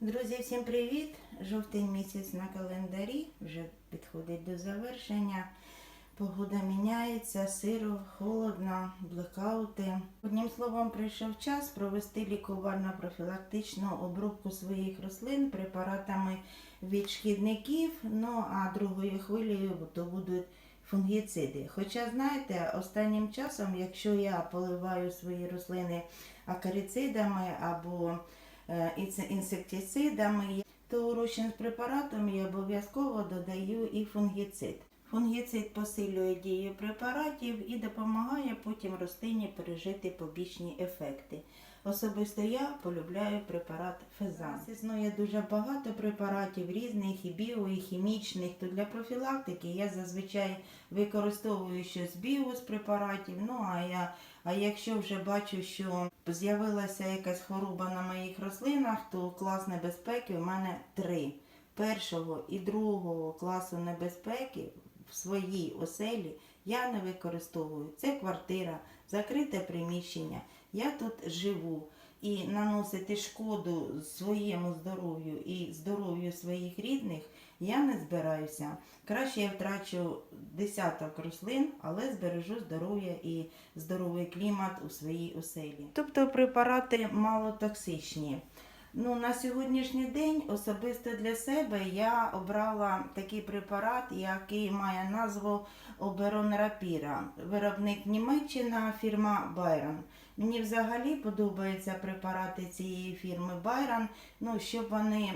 Друзі, всім привіт! Жовтий місяць на календарі вже підходить до завершення. Погода міняється, сиро, холодно, блекаути. Одним словом, прийшов час провести лікувально-профілактичну обробку своїх рослин препаратами від шкідників. Ну а другою хвилею то будуть фунгіциди. Хоча, знаєте, останнім часом, якщо я поливаю свої рослини акарицидами або інсектицидами, то розчин з препаратом я обов'язково додаю і фунгіцид. Фунгіцид посилює дію препаратів і допомагає потім рослині пережити побічні ефекти. Особисто я полюбляю препарат Фезан. Існує дуже багато препаратів різних, і біо, і хімічних. То для профілактики я зазвичай використовую щось біо з препаратів. Ну а я, а якщо вже бачу, що з'явилася якась хвороба на моїх рослинах, то клас небезпеки у мене три. Першого і другого класу небезпеки в своїй оселі я не використовую. Це квартира, закрите приміщення. Я тут живу і наносити шкоду своєму здоров'ю і здоров'ю своїх рідних я не збираюся. Краще я втрачу десяток рослин, але збережу здоров'я і здоровий клімат у своїй оселі. Тобто препарати малотоксичні. Ну, на сьогоднішній день особисто для себе я обрала такий препарат, який має назву Оберон Рапіра. Виробник Німеччина, фірма Байрон. Мені взагалі подобаються препарати цієї фірми Байрон. Ну, щоб вони,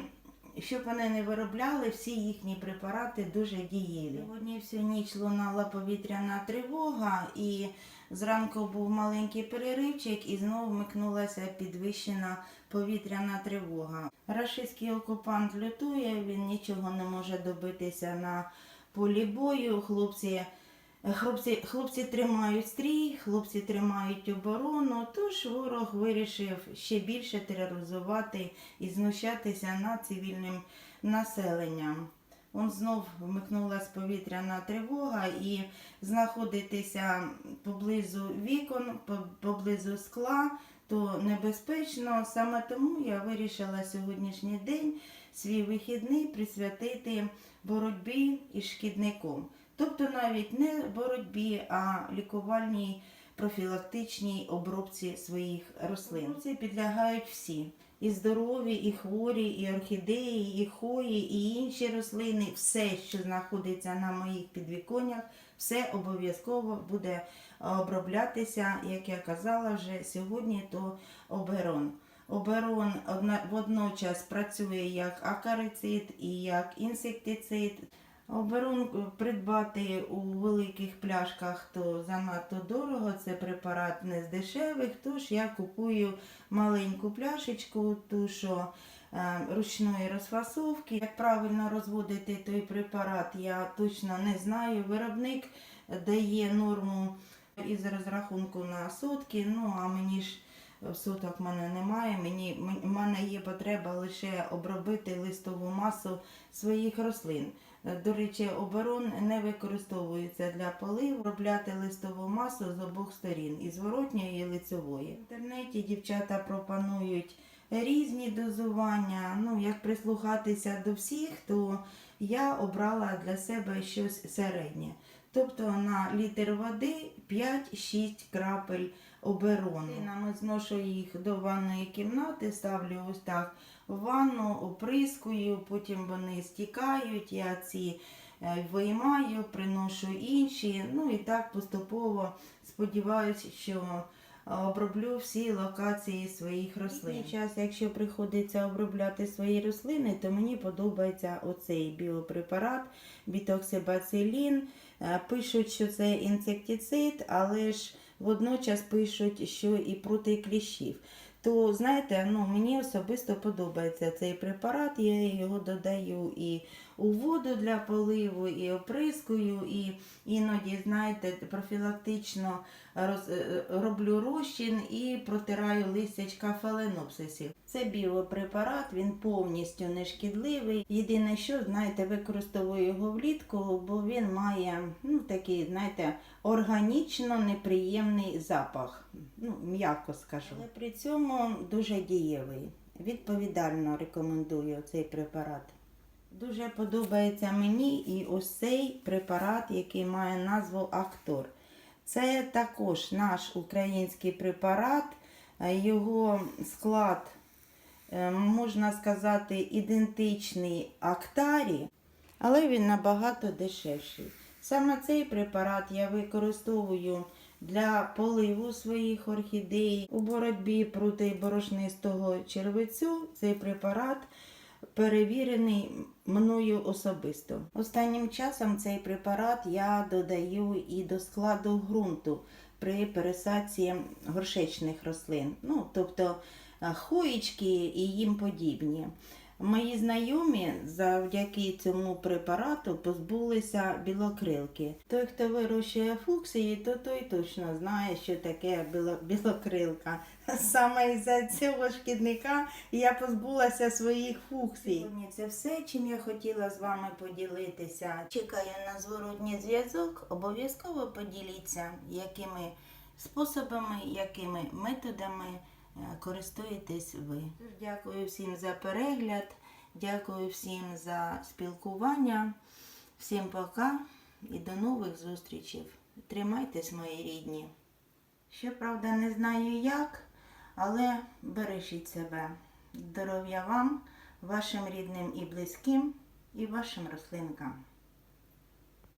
щоб вони не виробляли, всі їхні препарати дуже дієві. Сьогодні всю ніч лунала повітряна тривога і зранку був маленький переривчик і знову вмикнулася підвищена повітряна тривога. Рашистський окупант лютує, він нічого не може добитися на полі бою. Хлопці, хлопці, хлопці тримають стрій, хлопці тримають оборону. Тож ворог вирішив ще більше тероризувати і знущатися над цивільним населенням. Он знов вмикнулася повітряна тривога і знаходитися поблизу вікон, поблизу скла, то небезпечно. Саме тому я вирішила сьогоднішній день свій вихідний присвятити боротьбі із шкідником. Тобто навіть не боротьбі, а лікувальній профілактичній обробці своїх рослин. Обробці підлягають всі. І здорові, і хворі, і орхідеї, і хої, і інші рослини, все, що знаходиться на моїх підвіконнях, все обов'язково буде оброблятися, як я казала вже сьогодні, то оберон. Оберон водночас працює як акарицид і як інсектицид. Оберон е, придбати у великих пляшках то занадто дорого, це препарат не з дешевих, тож я купую маленьку пляшечку, ту що е, ручної розфасовки. Як правильно розводити той препарат, я точно не знаю. Виробник дає норму із розрахунку на сотки, ну а мені ж соток в мене немає. Мені в мене є потреба лише обробити листову масу своїх рослин. Е, До речі, оборон не використовується для поливу, обробляти листову масу з обох сторін, і зворотньої, і лицевої. В інтернеті дівчата пропонують різні дозування. Ну, як прислухатися до всіх, то я обрала для себе щось середнє. Тобто на літр води 5-6 крапель оберону. Ми зношу їх до ванної кімнати, ставлю ось так ванну, оприскую, потім вони стікають, я ці е, виймаю, приношу інші. Ну і так поступово сподіваюся, що е, оброблю всі локації своїх рослин. Час, якщо приходиться обробляти свої рослини, то мені подобається оцей біопрепарат бітоксибацилін. Е, Пишуть, що це інсектицид, але ж водночас пишуть, що і проти кліщів. То знаєте, ну мені особисто подобається цей препарат. Я його додаю і у воду для поливу, і оприскую, і іноді, знаєте, профілактично роз, е, роблю розчин і протираю листячка фаленопсисів. Це біопрепарат, він повністю не шкідливий. Єдине, що знаєте, використовую його влітку, бо він має ну такий, знаєте, органічно неприємний запах. Ну, м'яко скажу. Але при цьому дуже дієвий. Відповідально рекомендую цей препарат. Дуже подобається мені і ось цей препарат, який має назву Актор. Це також наш український препарат. Е, Його склад, е, можна сказати, ідентичний Актарі, але він набагато дешевший. Саме цей препарат я використовую для поливу своїх орхідей у боротьбі проти борошнистого червецю. Цей препарат перевірений мною особисто. Останнім часом цей препарат я додаю і до складу ґрунту при пересадці горшечних рослин, ну тобто хоїчки і їм подібні. Мої знайомі завдяки цьому препарату позбулися білокрилки. Той, хто вирощує фуксії, то той точно знає, що таке білокрилка. Саме із-за цього шкідника я позбулася своїх фуксій. Це все, чим я хотіла з вами поділитися. Чекаю на зворотній зв'язок. Обов'язково поділіться, якими способами, якими методами користуєтесь ви. Дякую всім за перегляд, дякую всім за спілкування. Всім пока і до нових зустрічей. Тримайтесь, мої рідні. Щоправда, не знаю як, але бережіть себе. Здоров'я вам, вашим рідним і близьким, і вашим рослинкам.